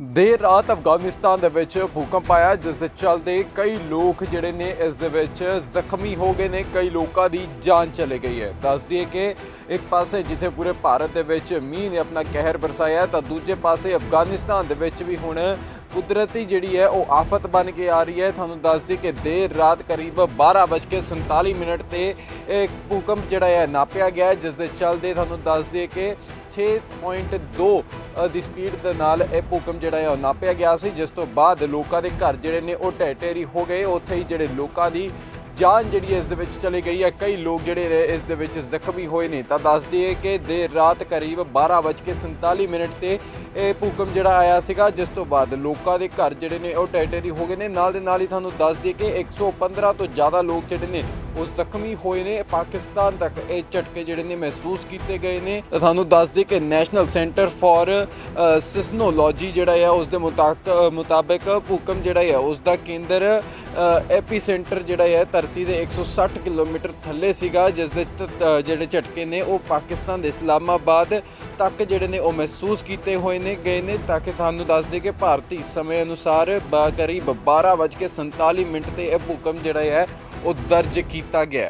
ਦੇਰ ਰਾਤ ਅਫਗਾਨਿਸਤਾਨ ਦੇ ਵਿੱਚ ਭੂਕੰਪ ਆਇਆ, ਜਿਸ ਦੇ ਚਲਦੇ ਕਈ ਲੋਕ ਜਿਹੜੇ ਨੇ ਇਸ ਦੇ ਵਿੱਚ ਜ਼ਖਮੀ ਹੋ ਗਏ ਨੇ, ਕਈ ਲੋਕਾਂ ਦੀ ਜਾਨ ਚਲੇ ਗਈ ਹੈ। ਦੱਸ ਦਈਏ ਕਿ ਇੱਕ ਪਾਸੇ ਜਿੱਥੇ ਪੂਰੇ ਭਾਰਤ ਦੇ ਵਿੱਚ ਮੀਂਹ ਨੇ ਆਪਣਾ ਕਹਿਰ ਬਰਸਾਇਆ ਤਾਂ ਦੂਜੇ ਪਾਸੇ ਅਫਗਾਨਿਸਤਾਨ ਦੇ ਵਿੱਚ ਵੀ ਹੁਣ ਕੁਦਰਤੀ ਜਿਹੜੀ ਹੈ ਉਹ ਆਫਤ ਬਣ ਕੇ ਆ ਰਹੀ ਹੈ। ਤੁਹਾਨੂੰ ਦੱਸ ਦਈਏ ਕਿ ਦੇਰ ਰਾਤ ਕਰੀਬ 12:47 ਮਿੰਟ ਤੇ ਇਹ ਭੂਕੰਪ ਜਿਹੜਾ ਹੈ ਨਾਪਿਆ ਗਿਆ ਜਿਸ ਦੇ ਚੱਲਦੇ ਤੁਹਾਨੂੰ ਦੱਸ ਦਈਏ ਕਿ 6.2 ਅ, ਦੀ ਸਪੀਡ ਦੇ ਨਾਲ ਇਹ ਭੂਕੰਪ ਜਿਹੜਾ ਹੈ ਉਹ ਨਾਪਿਆ ਗਿਆ ਸੀ ਜਿਸ ਤੋਂ ਬਾਅਦ ਲੋਕਾਂ ਦੇ ਘਰ ਜਿਹੜੇ ਨੇ ਉਹ ਢਹਿ ਢੇਰੀ ਹੋ ਗਏ। ਉੱਥੇ ਹੀ ਜਿਹੜੇ ਲੋਕਾਂ ਦੀ ਜਾਨ ਜਿਹੜੀ ਹੈ ਇਸ ਦੇ ਵਿੱਚ ਚਲੀ ਗਈ ਹੈ, ਕਈ ਲੋਕ ਜਿਹੜੇ ਨੇ ਇਸ ਦੇ ਵਿੱਚ ਜ਼ਖਮੀ ਹੋਏ ਨੇ। ਤਾਂ ਦੱਸ ਦਈਏ ਕਿ ਦੇਰ ਰਾਤ ਕਰੀਬ 12:47 ਮਿੰਟ ਤੇ ਇਹ ਭੂਕੰਪ ਜਿਹੜਾ ਆਇਆ ਸੀਗਾ, ਜਿਸ ਤੋਂ ਬਾਅਦ ਲੋਕਾਂ ਦੇ ਘਰ ਜਿਹੜੇ ਨੇ ਉਹ ਟੈਟੇਰੀ ਹੋ ਗਏ ਨੇ। ਨਾਲ ਦੇ ਨਾਲ ਹੀ ਤੁਹਾਨੂੰ ਦੱਸ ਦਈਏ ਕਿ 115 ਤੋਂ ਜ਼ਿਆਦਾ ਲੋਕ ਜਿਹੜੇ ਨੇ ਉਹ ਜ਼ਖਮੀ ਹੋਏ ਨੇ। ਪਾਕਿਸਤਾਨ ਤੱਕ ਇਹ ਝਟਕੇ ਜਿਹੜੇ ਨੇ ਮਹਿਸੂਸ ਕੀਤੇ ਗਏ ਨੇ। ਤਾਂ ਤੁਹਾਨੂੰ ਦੱਸ ਦਈਏ ਕਿ ਨੈਸ਼ਨਲ ਸੈਂਟਰ ਫਾਰ ਸਿਸਨੋਲੋਜੀ ਜਿਹੜਾ ਹੈ ਉਸ ਦੇ ਮੁਤਾਕ- ਮੁਤਾਬਕ ਭੂਕੰਪ ਜਿਹੜਾ ਹੈ ਉਸ ਦਾ ਕੇਂਦਰ ਐਪੀ ਸੈਂਟਰ ਜਿਹੜਾ ਹੈ ਧਰਤੀ ਦੇ 160 ਕਿਲੋਮੀਟਰ ਥੱਲੇ ਸੀਗਾ, ਜਿਸ ਦੇ ਜਿਹੜੇ ਝਟਕੇ ਨੇ, ਉਹ ਪਾਕਿਸਤਾਨ ਦੇ ਇਸਲਾਮਾਬਾਦ ਤੱਕ ਜਿਹੜੇ ਨੇ, ਉਹ ਮਹਿਸੂਸ ਕੀਤੇ ਹੋਏ ਨੇ, ਗਏ ਨੇ। ਤਾਂ ਕਿ ਤੁਹਾਨੂੰ ਦੱਸ ਦੇ ਕਿ ਭਾਰਤੀ ਸਮੇਂ ਅਨੁਸਾਰ, ਬ- ਕਰੀਬ 12:47 ਮਿੰਟ ਤੇ ਇਹ ਭੂਕੰਪ ਜਿਹੜਾ ਹੈ ਉਹ ਦਰਜ ਕੀਤਾ ਗਿਆ।